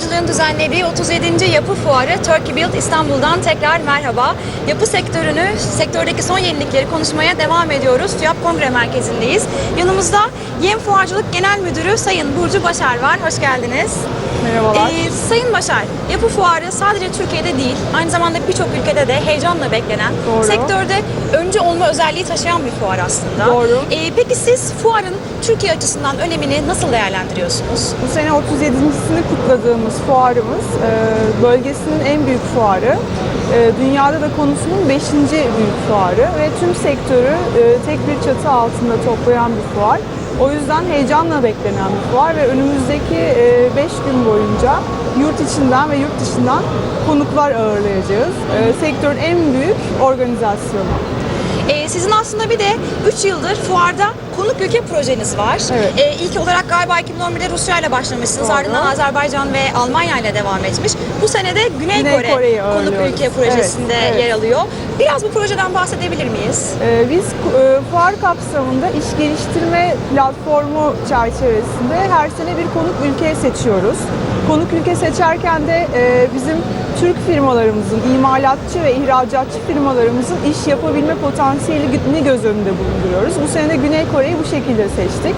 düzenlediği 37. Yapı Fuarı Turkey Build İstanbul'dan tekrar merhaba. Yapı sektörünü, sektördeki son yenilikleri konuşmaya devam ediyoruz. TÜYAP Kongre Merkezi'ndeyiz. Yanımızda Yem Fuarcılık Genel Müdürü Sayın Burcu Başar var. Hoş geldiniz. Merhabalar. Ee, Sayın Başar, Yapı Fuarı sadece Türkiye'de değil, aynı zamanda birçok ülkede de heyecanla beklenen, Doğru. sektörde önce olma özelliği taşıyan bir fuar aslında. Doğru. Ee, peki siz fuarın Türkiye açısından önemini nasıl değerlendiriyorsunuz? Bu sene 37.sini kutladığımız fuarımız e, bölgesinin en büyük fuarı. E, Dünyada da konusunun 5. büyük fuarı ve tüm sektörü e, tek bir çatı altında toplayan bir fuar. O yüzden heyecanla beklenen bir fuar ve önümüzdeki 5 gün boyunca yurt içinden ve yurt dışından konuklar ağırlayacağız. Sektörün en büyük organizasyonu. Ee, sizin aslında bir de 3 yıldır fuarda konuk ülke projeniz var. Evet. Ee, ilk olarak galiba 2011'de Rusya ile başlamışsınız. Doğru. Ardından Azerbaycan ve Almanya ile devam etmiş. Bu sene de Güney, Güney Kore Kore'yi konuk ülke projesinde Evet, evet. yer alıyor. Biraz bu projeden bahsedebilir miyiz? Ee, Biz e, fuar kapsamında iş geliştirme platformu çerçevesinde her sene bir konuk ülke seçiyoruz. Konuk ülke seçerken de e, bizim Türk firmalarımızın, imalatçı ve ihracatçı firmalarımızın iş yapabilme potansiyelini göz önünde bulunduruyoruz. Bu sene de Güney Kore'yi bu şekilde seçtik.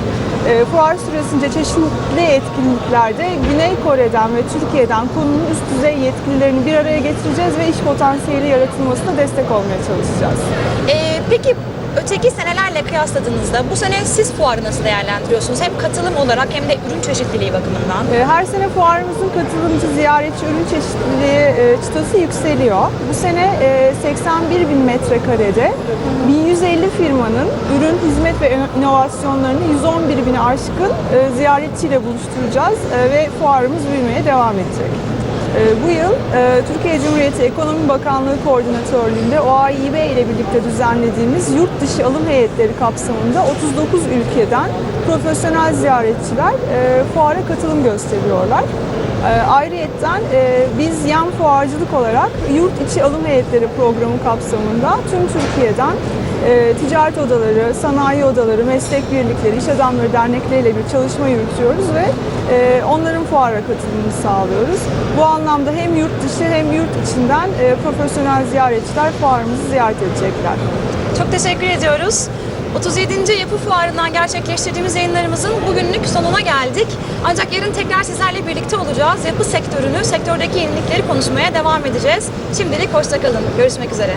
E, Fuar süresince çeşitli etkinliklerde Güney Kore'den ve Türkiye'den konunun üst düzey yetkililerini bir araya getireceğiz ve iş potansiyeli yaratılmasına destek olmaya çalışacağız. Ee, peki öteki senelerle kıyasladığınızda bu sene siz fuarı nasıl değerlendiriyorsunuz? Hem katılım olarak hem de ürün çeşitliliği bakımından. E, Her sene fuarımızın katılımcı, ziyaretçi, ürün çeşitliliği e, çıtası yükseliyor. Bu sene e, 81 bin metrekarede 1150 firmanın ürün, hizmet ve inovasyonlarını 111 bini aşkın e, ziyaretçiyle buluşturacağız e, ve fuarımız büyümeye devam edecek. E, Bu yıl e, Türkiye Cumhuriyeti Ekonomi Bakanlığı Koordinatörlüğünde OAİB ile birlikte düzenlediğimiz yurt dışı alım heyetleri kapsamında 39 ülkeden profesyonel ziyaretçiler e, fuara katılım gösteriyorlar. E, Ayrıyetten e, biz yan fuarcılık olarak yurt içi alım heyetleri programı kapsamında tüm Türkiye'den e, ticaret odaları, sanayi odaları, meslek birlikleri, iş adamları dernekleriyle bir çalışma yürütüyoruz ve e, onların fuara katılımını sağlıyoruz. Bu anlamda hem yurt dışı hem yurt içinden profesyonel ziyaretçiler fuarımızı ziyaret edecekler. Çok teşekkür ediyoruz. 37. Yapı Fuarı'ndan gerçekleştirdiğimiz yayınlarımızın bugünlük sonuna geldik. Ancak yarın tekrar sizlerle birlikte olacağız. Yapı sektörünü, sektördeki yenilikleri konuşmaya devam edeceğiz. Şimdilik hoşçakalın. Görüşmek üzere.